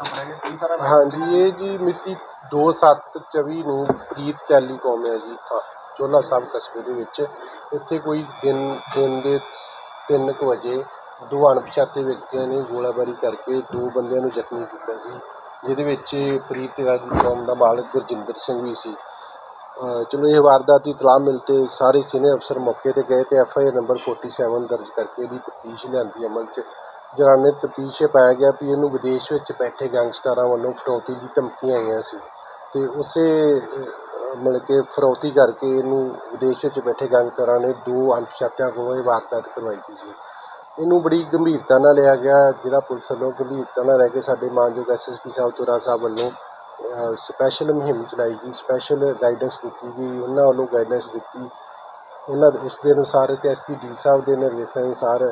ਹਾਂਜੀ, ਇਹ ਜੀ ਮਿਤੀ 2/7/24 ਨੂੰ ਪ੍ਰੀਤ ਟੈਲੀਕਾਮ ਹੈ ਜੀ ਥਾਂ ਚੋਲਾ ਸਾਹਿਬ ਕਸਬੇ ਦੇ ਵਿੱਚ। ਇੱਥੇ ਕੋਈ ਦਿਨ ਦਿਨ ਦੇ 3 ਕੁ ਵਜੇ ਦੋ ਅਣਪਛਾਤੇ ਵਿਅਕਤੀਆਂ ਨੇ ਗੋਲਾਬਾਰੀ ਕਰਕੇ ਦੋ ਬੰਦਿਆਂ ਨੂੰ ਜ਼ਖਮੀ ਕੀਤਾ ਸੀ, ਜਿਹਦੇ ਵਿੱਚ ਪ੍ਰੀਤ ਟੈਲੀਕਾਮ ਦਾ ਮਾਲਕ ਗੁਰਜਿੰਦਰ ਸਿੰਘ ਵੀ ਸੀ। ਚਲੋ, ਇਹ ਵਾਰਦਾਤ ਦੀ ਇਤਲਾਹ ਮਿਲ ਤੇ ਸਾਰੇ ਸੀਨੀਅਰ ਅਫਸਰ ਮੌਕੇ ਤੇ ਗਏ ਤੇ ਐਫ ਆਈ ਆਰ ਨੰਬਰ 47 ਦਰਜ ਕਰਕੇ ਇਹਦੀ ਤਫਤੀਸ਼ ਲਿਆਂਦੀ ਅਮਲ 'ਚ। ਦੌਰਾਨੇ ਤਫਤੀਸ਼ 'ਚ ਪਾਇਆ ਗਿਆ ਵੀ ਇਹਨੂੰ ਵਿਦੇਸ਼ ਵਿੱਚ ਬੈਠੇ ਗੈਂਗਸਟਰਾਂ ਵੱਲੋਂ ਫਰੌਤੀ ਦੀ ਧਮਕੀਆਂ ਆਈਆਂ ਸੀ। ਅਤੇ ਉਸੇ ਮਤਲਬ ਕਿ ਫਰੌਤੀ ਕਰਕੇ ਇਹਨੂੰ ਵਿਦੇਸ਼ ਵਿੱਚ ਬੈਠੇ ਗੈਂਗਸਟਰਾਂ ਨੇ ਦੋ ਅਣਪਛਾਤਿਆਂ ਕੋਲੋਂ ਇਹ ਵਾਰਦਾਤ ਕਰਵਾਈ ਗਈ ਸੀ। ਇਹਨੂੰ ਬੜੀ ਗੰਭੀਰਤਾ ਨਾਲ ਲਿਆ ਗਿਆ ਜ਼ਿਲ੍ਹਾ ਪੁਲਿਸ ਵੱਲੋਂ ਗੰਭੀਰਤਾ ਨਾਲ ਲੈ ਕੇ ਸਾਡੇ ਮਾਨਯੋਗ ਐਸਐਸਪੀ ਸਾਹਿਬ ਤੁਰਾ ਸਾਹਿਬ ਵੱਲੋਂ ਸਪੈਸ਼ਲ ਮੁਹਿੰਮ ਚਲਾਈ ਗਈ ਸਪੈਸ਼ਲ ਗਾਈਡੈਂਸ ਦਿੱਤੀ ਗਈ, ਉਹਨਾਂ ਵੱਲੋਂ ਗਾਈਡੈਂਸ ਦਿੱਤੀ। ਉਹਨਾਂ ਦੇ ਉਸ ਦੇ ਅਨੁਸਾਰ ਤੇ ਐਸਪੀ ਡੀ ਸਾਹਿਬ ਦੇ ਨਿਰਦੇਸ਼ਾਂ ਅਨੁਸਾਰ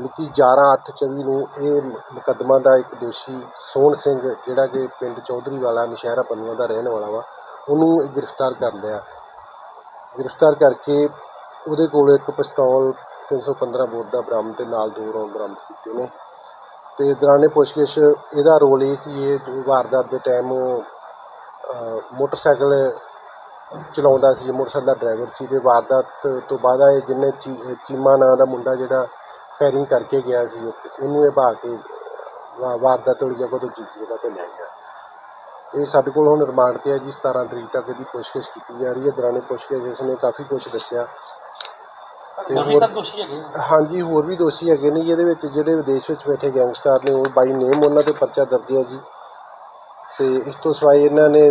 ਮਿਤੀ 11/8/24 ਨੂੰ ਇਹ ਮੁਕੱਦਮਾ ਦਾ ਇੱਕ ਦੋਸ਼ੀ ਸੋਹਣ ਸਿੰਘ, ਜਿਹੜਾ ਕਿ ਪਿੰਡ ਚੌਧਰੀ ਵਾਲਾ, ਨਸ਼ਹਿਰਾ ਪੰਨੂਆ ਦਾ ਰਹਿਣ ਵਾਲਾ ਵਾ, ਉਹਨੂੰ ਗ੍ਰਿਫਤਾਰ ਕਰ ਲਿਆ। ਗ੍ਰਿਫਤਾਰ ਕਰਕੇ ਉਹਦੇ ਕੋਲ ਇੱਕ ਪਿਸਤੌਲ 315 ਬੋਰ ਦਾ ਬਰਾਮਦ ਤੇ ਨਾਲ ਦੋ ਰੌਂਦ ਬਰਾਮਦ ਕੀਤੇ ਨੇ। ਤੇ ਦੌਰਾਨੇ ਪੁੱਛਗਿੱਛ, ਇਹਦਾ ਰੋਲ ਇਹ ਸੀ, ਇਹ ਵਾਰਦਾਤ ਦੇ ਟਾਈਮ ਮੋਟਰਸਾਈਕਲ ਚਲਾਉਂਦਾ ਸੀ, ਮੋਟਰਸਾਈਕਲ ਦਾ ਡਰਾਈਵਰ ਸੀ ਤੇ ਵਾਰਦਾਤ ਤੋਂ ਬਾਅਦ ਇਹ ਜਿਹਨੇ ਚੀ- ਚੀਮਾ ਨਾਂ ਦਾ ਮੁੰਡਾ ਜਿਹੜਾ ਫਾਇਰਿੰਗ ਕਰਕੇ ਗਿਆ ਸੀ ਉੱਥੇ। ਉਹਨੂੰ ਇਹ ਭਾ ਕੇ ਵਾ- ਵਾਰਦਾਤ ਵਾਲੀ ਜਗ੍ਹਾ ਤੋਂ ਦੂਜੀ ਜਗ੍ਹਾ ਤੇ ਲੈ ਗਿਆ। ਇਹ ਸਾਡੇ ਕੋਲ ਹੁਣ ਰਿਮਾਂਡ ਤੇ ਹੈ ਜੀ 17 ਤਰੀਕ ਤੱਕ ਇਹਦੀ ਪੁੱਛਗਿੱਛ ਕੀਤੀ ਜਾ ਰਹੀ ਹੈ। ਦੌਰਾਨੇ ਪੁੱਛਗਿੱਛ ਇਸਨੇ ਕਾਫੀ ਕੁਝ ਦੱਸਿਆ। ਤੇ ਹੋਰ ਵੀ ਹੋਰ ਦੋਸ਼ੀ ਹੈਗੇ ਹਾਂਜੀ ਹੋਰ ਵੀ ਦੋਸ਼ੀ ਹੈਗੇ ਨੇ ਜਿਹਦੇ ਵਿੱਚ ਜਿਹੜੇ ਵਿਦੇਸ਼ ਵਿੱਚ ਬੈਠੇ ਗੈਂਗਸਟਰ ਨੇ ਉਹ ਬਾਈ ਨੇਮ ਉਹਨਾਂ ਤੇ ਪਰਚਾ ਦਰਜ ਹੈ ਜੀ। ਤੇ ਇਸ ਤੋਂ ਸਿਵਾਏ ਇਹਨਾਂ ਨੇ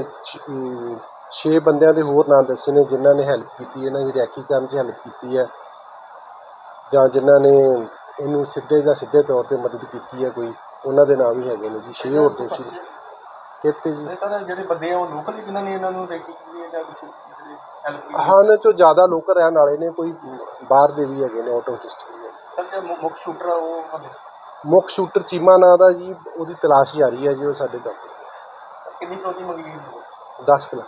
6 ਬੰਦਿਆਂ ਦੇ ਹੋਰ ਨਾਂ ਦੱਸੇ ਨੇ ਜਿਨ੍ਹਾਂ ਨੇ ਹੈਲਪ ਕੀਤੀ ਇਹਨਾਂ ਦੀ ਰੈਕੀ ਕਰਨ 'ਚ ਹੈਲਪ ਕੀਤੀ ਹੈ। ਜਾਂ ਜਿਨ੍ਹਾਂ ਨੇ ਇਹਨੂੰ ਸਿੱਧੇ ਜਾਂ ਸਿੱਧੇ ਤੌਰ ਤੇ ਮਦਦ ਕੀਤੀ ਹੈ ਕੋਈ? ਉਹਨਾਂ ਦੇ ਨਾਮ ਵੀ ਹੈਗੇ ਨੇ ਜੀ 6 ਹੋਰ ਦੋਸ਼ੀ ਕਿਤੇ ਜੀ? ਇਹ ਸਰ ਜਿਹੜੇ ਬੰਦੇ ਆ ਉਹ ਲੋਕਲ ਜਿਨ੍ਹਾਂ ਨੇ ਇਹਨਾਂ ਨੂੰ ਰੈਕੀ ਕੀਤੀ ਹੈ ਜਾਂ ਕੁਝ ਹਾਂ ਇਹਨਾਂ 'ਚੋਂ ਜ਼ਿਆਦਾ ਲੋਕ ਰਹਿਣ ਵਾਲੇ ਨੇ ਕੋਈ ਬਾਹਰ ਦੇ ਵੀ ਹੈਗੇ ਨੇ ਆਊਟ ਆਫ ਡਿਸਟ੍ਰਿਕਟ ਸਰ ਮੁੱਖ ਸ਼ੂਟਰ ਆ ਉਹ ਬੰਦੇ ਮੁੱਖ ਸ਼ੂਟਰ ਚੀਮਾ ਨਾਂ ਦਾ ਜੀ ਉਹਦੀ ਤਲਾਸ਼ ਜਾਰੀ ਹੈ ਜੀ ਉਹ ਸਾਡੇ ਤੱਕ। ਕਿੰਨੀ ਫਰੋਤੀ ਮੰਗੀ ਗਈ 10 ਕਿਲੋ